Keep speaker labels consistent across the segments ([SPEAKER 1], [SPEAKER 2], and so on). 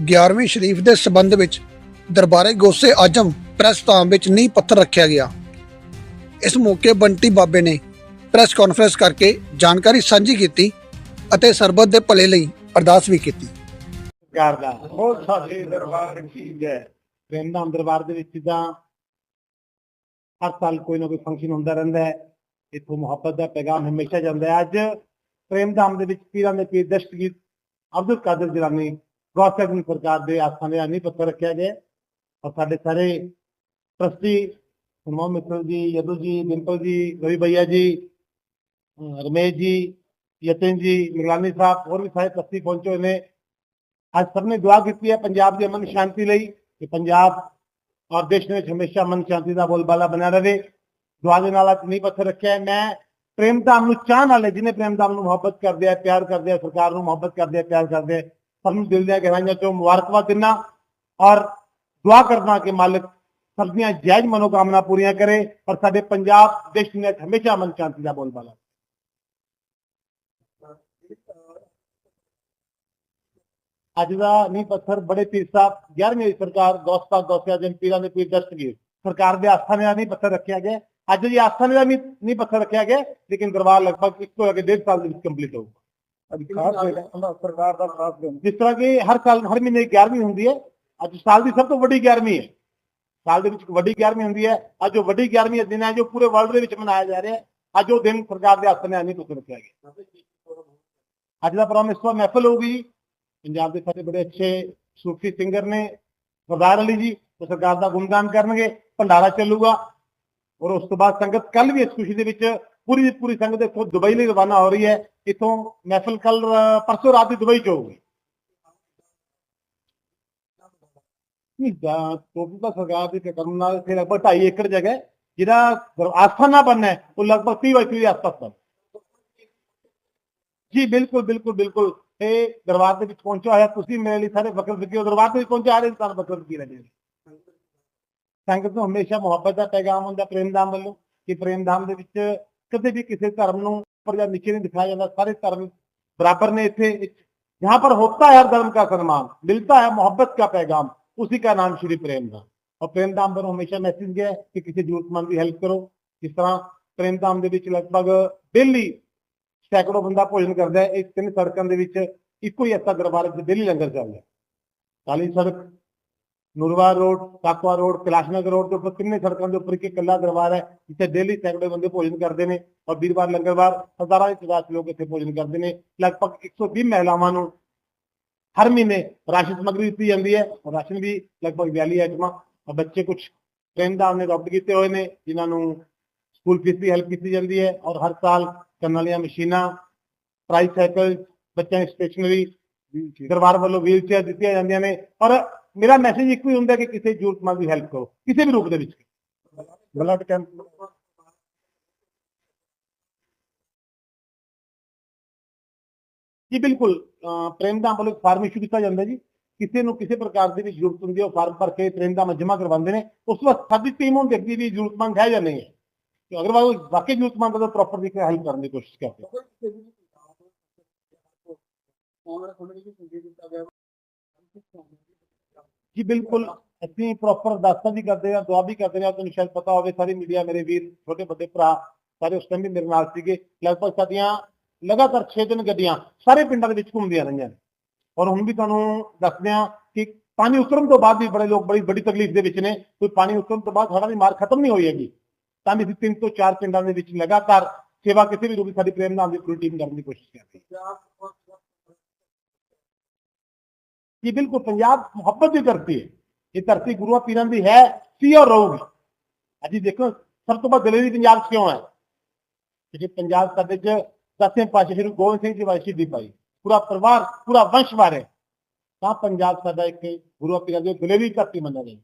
[SPEAKER 1] 11ਵੀਂ ਸ਼ਰੀਫ ਦੇ ਸਬੰਧ ਵਿੱਚ ਦਰਬਾਰੇ ਗੋਸੇ ਆਜਮ ਪ੍ਰੈਸ ਧਾਮ ਵਿੱਚ ਨੀਂਹ ਪੱਥਰ ਰੱਖਿਆ ਗਿਆ। ਇਸ ਮੌਕੇ ਬੰਟੀ ਬਾਬੇ ਨੇ ਪ੍ਰੈਸ ਕਾਨਫਰੰਸ ਕਰਕੇ ਜਾਣਕਾਰੀ ਸਾਂਝੀ ਕੀਤੀ ਅਤੇ ਸਰਬੱਤ ਦੇ ਭਲੇ ਲਈ ਅਰਦਾਸ ਵੀ ਕੀਤੀ।
[SPEAKER 2] ਸਰਕਾਰ ਬਹੁਤ ਸਾਡੇ ਦਰਬਾਰ ਚੀਜ਼ ਹੈ ਪ੍ਰੇਮਦਾਮ ਦਰਬਾਰ ਦੇ ਵਿੱਚ ਤਾਂ ਹਰ ਸਾਲ ਕੋਈ ਨਾ ਕੋਈ ਫੰਕਸ਼ਨ ਹੁੰਦਾ ਰਹਿੰਦਾ ਹੈ। ਇੱਥੋਂ ਮੁਹੱਬਤ ਦਾ ਪੈਗਾਮ ਹਮੇਸ਼ਾ ਜਾਂਦਾ ਹੈ। ਅੱਜ ਪ੍ਰੇਮਦਾਮ ਦੇ ਵਿੱਚ ਪੀਰਾਂ ਦੇ ਪੀਰ ਦਸ਼ਤਗੀਰ ਅਬਦੁਲ ਕਾਦਰ ਜਿਲਾਨੀ ਗੌਸੈਗਨ ਸਰਕਾਰ ਦੇ ਆਸਥਾਨ ਦੇ ਆਨੀ ਪੱਤਰ ਰੱਖਿਆ ਗਿਆ। ਔਰ ਸਾਡੇ ਸਾਰੇ ਟਰਸਟੀ ਹਨੂਮਾਨ ਮਿੱਤਰ ਜੀ, ਯਦੂ ਜੀ, ਡਿੰਪਲ ਜੀ, ਰਵੀ ਭਈਆ ਜੀ ਰਮੇਸ਼ ਜੀ, ਯਤਨ ਜੀ, ਨਿਗਰਾਨੀ ਸਾਹਿਬ, ਹੋਰ ਵੀ ਸਾਰੇ ਟਰਸਟੀ ਪਹੁੰਚੇ ਹੋਏ ਨੇ। ਅੱਜ ਸਭ ਨੇ ਦੁਆ ਕੀਤੀ ਹੈ ਪੰਜਾਬ ਦੀ ਅਮਨ ਸ਼ਾਂਤੀ ਲਈ ਕਿ ਪੰਜਾਬ ਔਰ ਦੇਸ਼ ਦੇ ਵਿੱਚ ਹਮੇਸ਼ਾ ਅਮਨ ਸ਼ਾਂਤੀ ਦਾ ਬੋਲਬਾਲਾ ਬਣਾ ਰਹੇ। ਦੁਆ ਦੇ ਨਾਲ ਅੱਜ ਨਹੀਂ ਪੱਥਰ ਰੱਖਿਆ। ਮੈਂ ਪ੍ਰੇਮ ਧਾਮ ਨੂੰ ਚਾਹਣ ਵਾਲੇ ਜਿਹਨੇ ਪ੍ਰੇਮਦਾਮ ਨੂੰ ਮੁਹੱਬਤ ਕਰਦੇ ਆ, ਪਿਆਰ ਕਰਦੇ ਆ, ਸਰਕਾਰ ਨੂੰ ਮੁਹੱਬਤ ਕਰਦੇ ਆ, ਪਿਆਰ ਕਰਦੇ ਆ ਸਭ ਨੂੰ ਦਿਲ ਦੀਆਂ ਗਹਿਰਾਈਆਂ ਚੋਂ ਮੁਬਾਰਕਬਾਦ ਦਿੰਦਾ ਔਰ ਦੁਆ ਕਰਦਾ ਕਿ ਮਾਲਕ ਸਭ ਦੀਆਂ ਜਾਇਜ਼ ਮਨੋਕਾਮਨਾ ਪੂਰੀਆਂ ਕਰੇ ਔਰ ਸਾਡੇ ਪੰਜਾਬ ਦੇਸ਼ ਦੇ ਵਿੱਚ ਹਮੇਸ਼ਾ ਅਮਨ ਸ਼ਾਂਤੀ ਦਾ ਬੋਲਬਾਲਾ ਅੱਜ ਦਾ ਨੀਂਹ ਪੱਥਰ ਬੜੇ ਪੀਰ ਸਾਹਿਬ 11ਵੀਂ ਦੀ ਸਰਕਾਰ ਗੌਸਪਾ ਗੌਸਿਆ ਜਨ ਪੀਰਾਂ ਦੇ ਪੀਰ ਦਸਤਗੀਰ ਸਰਕਾਰ ਦੇ ਆਸਥਾਨੇ ਦਾ ਨੀਂਹ ਪੱਥਰ ਰੱਖਿਆ ਗਿਆ ਅੱਜ ਜੀ ਆਸਥਾਨੇ ਦਾ ਵੀ ਨੀਂਹ ਪੱਥਰ ਰੱਖਿਆ ਗਿਆ ਲੇਕਿਨ ਦਰਬਾਰ ਲਗਭਗ ਇੱਕ ਤੋਂ ਲੈ ਕੇ ਡੇਢ ਸਾਲ ਦੇ ਵਿੱਚ ਕੰਪਲੀਟ ਹੋਊਗਾ ਅੱਜ ਖਾਸ ਹੋਏਗਾ ਸਰਕਾਰ ਦਾ ਖਾਸ ਦਿਨ ਜਿਸ ਤਰ੍ਹਾਂ ਕਿ ਹਰ ਸਾਲ ਹਰ ਮਹੀਨੇ 11ਵੀਂ ਹੁੰਦੀ ਹੈ ਅੱਜ ਸਾਲ ਦੀ ਸਭ ਤੋਂ ਵੱਡੀ 11ਵੀਂ ਹੈ। ਸਾਲ ਦੇ ਵਿੱਚ ਵੱਡੀ 11ਵੀਂ ਹੁੰਦੀ ਹੈ ਅੱਜ ਉਹ ਵੱਡੀ 11ਵੀਂ ਦਾ ਦਿਨ ਹੈ ਜੋ ਪੂਰੇ ਵਰਲਡ ਦੇ ਵਿੱਚ ਮਨਾਇਆ ਜਾ ਰਿਹਾ ਹੈ। ਅੱਜ ਉਹ ਦਿਨ ਸਰਕਾਰ ਦੇ ਆਸਥਾਨੇ ਦਾ ਨੀਂਹ ਪੱਥਰ ਰੱਖਿਆ ਗਿਆ। ਅੱਜ ਦਾ ਪ੍ਰੋਗਰਾਮ ਇਸ ਤੋਂ ਮਹਿਫਲ ਹੋਊਗੀ ਪੰਜਾਬ ਦੇ ਸਾਰੇ ਬੜੇ ਅੱਛੇ ਸੂਫੀ ਸਿੰਗਰ ਨੇ ਸਰਦਾਰ ਅਲੀ ਜੀ ਉਹ ਸਰਕਾਰ ਦਾ ਗੁਣਗਾਨ ਕਰਨਗੇ ਭੰਡਾਰਾ ਚੱਲੂਗਾ। ਔਰ ਉਸ ਤੋਂ ਬਾਅਦ ਸੰਗਤ ਕੱਲ ਵੀ ਇਸ ਖੁਸ਼ੀ ਦੇ ਵਿੱਚ ਪੂਰੀ ਦੀ ਪੂਰੀ ਸੰਗਤ ਦੇਖੋ ਦੁਬਈ ਲਈ ਰਵਾਨਾ ਹੋ ਰਹੀ ਹੈ ਇਥੋਂ ਮਹਿਫਲ ਕੱਲ ਪਰਸੋਂ ਰਾਤ ਦੀ ਦੁਬਈ ਟੋਟਲ ਸਰਕਾਰ ਦੇ ਕਰਮ ਨਾਲ ਇੱਥੇ ਲਗਭਗ 2.5 ਏਕੜ ਜਗ੍ਹਾ ਹੈ, ਜਿਹੜਾ ਆਸਥਾਨਾ ਬਣਨਾ ਹੈ ਉਹ ਲਗਭਗ 30 ਬਾਈ 30 ਦੇ ਆਸ-ਪਾਸ ਬਣ ਜੀ ਬਿਲਕੁਲ ਬਿਲਕੁਲ ਬਿਲਕੁਲ। ਇਹ ਦਰਬਾਰ ਦੇ ਵਿੱਚ ਪਹੁੰਚਿਆ ਹੋਇਆ ਤੁਸੀਂ ਮੇਰੇ ਲਈ ਸਾਰੇ ਫਕਰ ਫਿਕੀ ਦਰਬਾਰ ਦੇ ਵਿੱਚ ਪਹੁੰਚੇ ਆ ਰਹੇ ਇਨਸਾਨ ਫਕਰ ਫਿਕੀ ਰਹੇ ਸੰਗਤ ਨੂੰ ਹਮੇਸ਼ਾ ਮੁਹੱਬਤ ਦਾ ਪੈਗਾਮ ਹੁੰਦਾ ਪ੍ਰੇਮ ਧਾਮ ਵੱਲੋਂ ਕਿ ਪ੍ਰੇਮ ਧਾਮ ਦੇ ਵਿੱਚ ਕਦੇ ਵੀ ਕਿਸੇ ਧਰਮ ਨੂੰ ਉੱਪਰ ਜਾਂ ਨੀਚੇ ਨਹੀਂ ਦਿਖਾਇਆ ਜਾਂਦਾ ਸਾਰੇ ਧਰਮ बराबर ने थे यहाँ पर होता है हर धर्म का सम्मान मिलता है मोहब्बत का पैगाम उसी का नाम श्री प्रेमधाम और प्रेमधाम पर हमेशा मैसेज गया है कि किसी जरूरतमंद की हेल्प करो जिस तरह प्रेमधाम ਦੇ ਵਿੱਚ ਲਗਭਗ ਡੇਲੀ ਸੈਂਕੜੋ ਬੰਦਾ ਭੋਜਨ ਕਰਦਾ ਹੈ ਇਹ ਤਿੰਨ ਸੜਕਾਂ ਦੇ ਵਿੱਚ ਇੱਕੋ ਹੀ ਐਸਾ ਦਰਬਾਰ ਹੈ ਜਿੱਥੇ ਡੇਲੀ ਲੰਗਰ ਚੱਲਦਾ ਹੈ ਕਾਲੀ ਸੜਕ Noorwar road Kakwa road, Kailashnagar road ਦੇ ਉੱਪਰ ਤਿੰਨੇ ਸੜਕਾਂ ਦੇ ਉੱਪਰ ਇੱਕ ਇਕੱਲਾ ਦਰਬਾਰ ਹੈ, ਜਿੱਥੇ ਡੇਲੀ ਸੈਂਕੜੇ ਬੰਦੇ ਭੋਜਨ ਕਰਦੇ ਨੇ ਔਰ ਵੀਰਵਾਰ, ਲੰਗਰਵਾਰ ਹਜ਼ਾਰਾਂ ਦੀ ਤਾਦਾਦ ਲੋਕ ਇੱਥੇ ਭੋਜਨ ਕਰਦੇ ਨੇ। ਲਗਭਗ 120 ਮਹਿਲਾਵਾਂ ਨੂੰ ਹਰ ਮਹੀਨੇ ਰਾਸ਼ਨ ਸਮੱਗਰੀ ਦਿੱਤੀ ਜਾਂਦੀ ਹੈ ਔਰ ਰਾਸ਼ਨ ਵੀ ਲਗਭਗ 42 ਆਈਟਮਾਂ ਔਰ ਬੱਚੇ ਕੁਝ ਟ੍ਰੇਨਦਾਰ ਨੇ ਅਡਾਪਟ ਕੀਤੇ ਹੋਏ ਨੇ, ਜਿਨ੍ਹਾਂ ਨੂੰ ਸਕੂਲ ਫੀਸ ਦੀ ਹੈਲਪ ਕੀਤੀ ਜਾਂਦੀ ਹੈ ਔਰ ਹਰ ਸਾਲ ਕਰਨ ਵਾਲੀਆਂ ਮਸ਼ੀਨਾਂ ਪ੍ਰਾਈਸ ਸਾਈਕਲ ਬੱਚਿਆਂ ਦੀ ਸਟੇਸ਼ਨਰੀ ਦਰਬਾਰ ਵੱਲੋਂ ਵੀਲ ਦਿੱਤੀਆਂ ਜਾਂਦੀਆਂ ਨੇ ਔਰ ਮੇਰਾ ਮੈਸੇਜ ਇੱਕੋ ਹੀ ਹੁੰਦਾ ਕਿ ਕਿਸੇ ਜ਼ਰੂਰਤਮੰਦ ਦੀ ਹੈਲਪ ਕਰੋ ਕਿਸੇ ਵੀ ਰੂਪ ਦੇ ਵਿੱਚ। ਬਲੱਡ ਕੈਂਪ ਜੀ ਬਿਲਕੁਲ ਪ੍ਰੇਮਦਾਮ ਵੱਲੋਂ ਇੱਕ ਫਾਰਮ ਇਸ਼ੂ ਕੀਤਾ ਜਾਂਦਾ ਜੀ। ਕਿਸੇ ਨੂੰ ਕਿਸੇ ਪ੍ਰਕਾਰ ਦੀ ਵੀ ਜ਼ਰੂਰਤ ਹੁੰਦੀ ਹੈ ਉਹ ਫਾਰਮ ਭਰ ਕੇ ਪ੍ਰੇਮਦਾਮ ਜਮ੍ਹਾਂ ਕਰਵਾਉਂਦੇ ਨੇ। ਉਸ ਤੋਂ ਬਾਅਦ ਸਾਡੀ ਟੀਮ ਉਹ ਦੇਖਦੀ ਵੀ ਜ਼ਰੂਰਤਮੰਦ ਹੈ ਜਾਂ ਨਹੀਂ ਹੈ। ਤੇ ਅਗਰ ਉਹ ਵਾਕਈ ਜ਼ਰੂਰਤਮੰਦ ਹੈ ਤਾਂ ਪ੍ਰੋਪਰ ਦੀ ਹੈਲਪ ਕਰਨ ਦੀ ਕੋਸ਼ਿਸ਼ ਕਰਦੇ ਹਾਂ। ਜੀ ਬਿਲਕੁਲ ਅਸੀਂ ਪ੍ਰੋਪਰ ਦਾਸਤਾ ਵੀ ਕਰਦੇ ਹਾਂ, ਦੁਆ ਵੀ ਕਰਦੇ ਹਾਂ, ਤੁਹਾਨੂੰ ਸ਼ਾਇਦ ਪਤਾ ਹੋਵੇ ਸਾਰੀ ਮੀਡੀਆ ਮੇਰੇ ਵੀਰ, ਛੋਟੇ ਵੱਡੇ ਭਰਾ ਸਾਰੇ ਉਸ ਟਾਈਮ ਵੀ ਮੇਰੇ ਨਾਲ ਸੀਗੇ। ਲਗਭਗ ਸਾਡੀਆਂ ਲਗਾਤਾਰ 6 ਦਿਨ ਗੱਡੀਆਂ ਸਾਰੇ ਪਿੰਡਾਂ ਦੇ ਵਿੱਚ ਘੁੰਮਦੀਆਂ ਰਹੀਆਂ ਔਰ ਹੁਣ ਵੀ ਤੁਹਾਨੂੰ ਦੱਸਦੇ ਹਾਂ ਕਿ ਪਾਣੀ ਉਤਰਨ ਤੋਂ ਬਾਅਦ ਵੀ ਬੜੇ ਲੋਕ ਬੜੀ ਬੜੀ ਤਕਲੀਫ ਦੇ ਵਿੱਚ ਨੇ, ਕੋਈ ਪਾਣੀ ਉਤਰਨ ਤੋਂ ਬਾਅਦ ਸਾਡਾ ਦੀ ਮਾਰ ਖਤਮ ਨਹੀਂ ਹੋਈ ਹੈਗੀ। ਤਾਂ ਵੀ ਤਿੰਨ ਤੋਂ ਚਾਰ ਪਿੰਡਾਂ ਦੇ ਵਿੱਚ ਲਗਾਤਾਰ ਸੇਵਾ ਕਿਸੇ ਵੀ ਰੂਪ ਵਿੱਚ ਸਾਡੀ ਪ੍ਰੇਮ ਨਾਲ ਦੀ ਪੂਰੀ ਟੀਮ ਕਰਨ ਦੀ ਕੋਸ਼ਿਸ਼ ਕਰਦੀ ਹੈ। ਜੀ ਬਿਲਕੁਲ ਪੰਜਾਬ ਮੁਹੱਬਤ ਦੀ ਧਰਤੀ ਹੈ ਇਹ ਧਰਤੀ ਗੁਰੂਆਂ ਪੀਰਾਂ ਦੀ ਹੈ ਸੀ ਔਰ ਰਹੂਗੀ ਅਜੀ ਦੇਖੋ ਸਭ ਤੋਂ ਵੱਧ ਦਲੇਰੀ ਪੰਜਾਬ 'ਚ ਕਿਉਂ ਹੈ ਕਿਉਂਕਿ ਪੰਜਾਬ ਸਾਡੇ 'ਚ ਦਸਵੇਂ ਪਾਤਸ਼ਾਹ ਸ਼੍ਰੀ ਗੋਬਿੰਦ ਸਿੰਘ ਜੀ ਵਾਸ਼ੀ ਦੀ ਪਾਈ ਪੂਰਾ ਪਰਿਵਾਰ ਪੂਰਾ ਵੰਸ਼ ਵਾਰੇ ਤਾਂ ਪੰਜਾਬ ਸਾਡਾ ਇੱਕ ਗੁਰੂਆਂ ਪੀਰਾਂ ਦੀ ਦਲੇਰੀ ਧਰਤੀ ਮੰਨਿਆ ਜਾਂਦਾ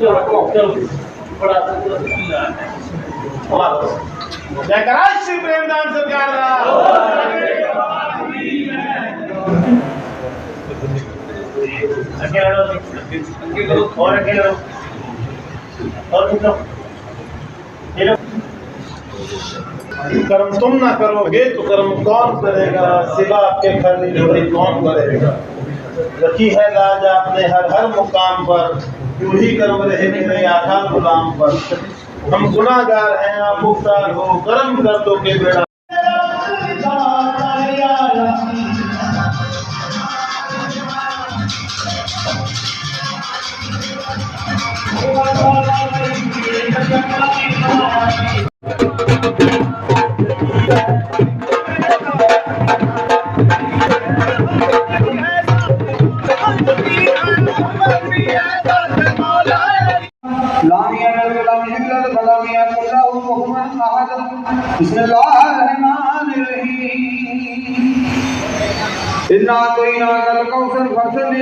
[SPEAKER 2] ਜੈਕਾਰਾ ਸ਼੍ਰੀ
[SPEAKER 3] जयकराज श्री प्रेमदान सरकार
[SPEAKER 4] कर्म तुम ना करोगे तो कर्म कौन करेगा? सिवा आपके करनी जोड़ी कौन करेगा? रखी है राज आपने हर हर मुकाम पर। तू ही कर्म रहे मेरे आखा गुलाम पर। हम गुनाहगार हैं, आप मुख्तार हो, कर्म कर दो के बेड़ा।
[SPEAKER 3] لام يلد ولم يولد ولم يكن له كفوا احد بسم الله الرحمن الرحيم انا اعطيناك الكوثر فصل